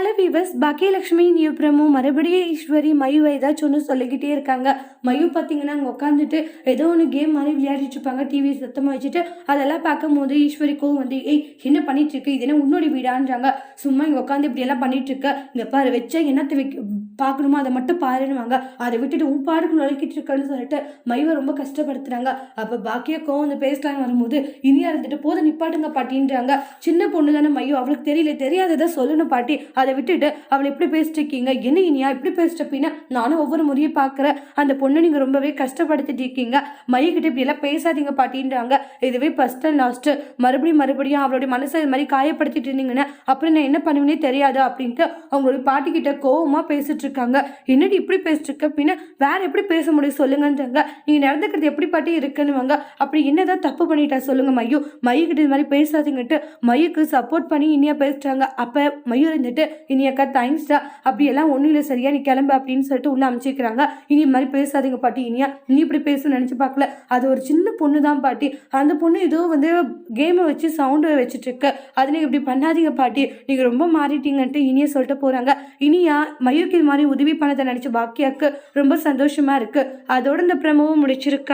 Hello viewers Baakiyalakshmi நியூப்ரமும் மறுபடியும் ஈஸ்வரி மயு ஏதாச்சும் ஒன்று சொல்லிக்கிட்டே இருக்காங்க. மயு பார்த்தீங்கன்னா அங்கே உட்காந்துட்டு ஏதோ ஒன்று கேம் மாதிரி விளையாடிட்டு இருப்பாங்க. டிவி சத்தமாக வச்சுட்டு அதெல்லாம் பார்க்கும்போது ஈஸ்வரிக்கும் வந்து ஏய் என்ன பண்ணிட்டு இருக்கு? இது என்ன உன்னோட வீடான்றாங்க. சும்மா இங்கே உட்காந்து இப்படி எல்லாம் பண்ணிட்டு இருக்க. இங்கே பாரு வச்சா என்னத்தை வைக்க பார்க்கணுமோ அதை மட்டும் பாருன்னுவாங்க. அதை விட்டுட்டு உன் பாடுக்கு நுழைக்கிட்டு இருக்கன்னு சொல்லிட்டு மைவை ரொம்ப கஷ்டப்படுத்துறாங்க. அப்போ பாக்கியா கோவம் வந்து பேசலான்னு வரும்போது இனியா இருந்துட்டு போதும் நிப்பாட்டுங்க பாட்டின்றாங்க. சின்ன பொண்ணு தானே மையோ அவளுக்கு தெரியல தெரியாததை சொல்லணும் பாட்டி. அதை விட்டுட்டு அவளை எப்படி பேசிட்டு இருக்கீங்க? என்ன இனியா இப்படி பேசிட்டு அப்படின்னா நானும் ஒவ்வொரு முறையும் பார்க்குறேன் அந்த பொண்ணை நீங்கள் ரொம்பவே கஷ்டப்படுத்திட்டு இருக்கீங்க. மையக்கிட்ட இப்படி எல்லாம் பேசாதீங்க பாட்டின்றாங்க. இதுவே ஃபஸ்ட் அண்ட் லாஸ்ட்டு மறுபடியும் மறுபடியும் அவளுடைய மனசை இது மாதிரி காயப்படுத்திட்டு இருந்தீங்கன்னா அப்புறம் நான் என்ன பண்ணுவேனே தெரியாது அப்படின்ட்டு அவங்களுடைய பாட்டிக்கிட்ட கோவமாக பேசிட்டு இருக்காங்க என்னடி இப்படி பேசிட்டு இருக்க பின்ன வேற எப்படி பேச முடியும்? சொல்லுங்கன்றாங்க. நீங்கள் நடந்துக்கிறது எப்படி பாட்டி இருக்குன்னுவாங்க. அப்படி என்னதான் தப்பு பண்ணிட்டா? சொல்லுங்க மையு. மையுக்கிட்ட இது மாதிரி பேசாதீங்கன்ட்டு மையுக்கு சப்போர்ட் பண்ணி இனியா பேசிட்டாங்க. அப்போ மையு இருந்துட்டு இனியாக்கா தேங்க்ஸ்டா அப்படியெல்லாம் ஒன்றும் இல்லை சரியா நீ கிளம்பு அப்படின்னு சொல்லிட்டு உள்ள அமைச்சிக்கிறாங்க. இனி இது மாதிரி பேசாதீங்க பாட்டி இனியா. நீ இப்படி பேச நினச்சி பார்க்கல அது ஒரு சின்ன பொண்ணு தான் பாட்டி. அந்த பொண்ணு ஏதோ வந்து கேமை வச்சு சவுண்டு வச்சுட்டு இருக்கு அது நீங்கள் இப்படி பண்ணாதீங்க பாட்டி. நீங்கள் ரொம்ப மாறிட்டீங்கன்ட்டு இனியா சொல்லிட்டு போகிறாங்க இனியா மயூக்கு இது மாதிரி உதவி பண்ணதை நினச்சி பாக்கியாக்கு ரொம்ப சந்தோஷமா இருக்கு. அதோட இந்த பிரமவும் முடிச்சிருக்கா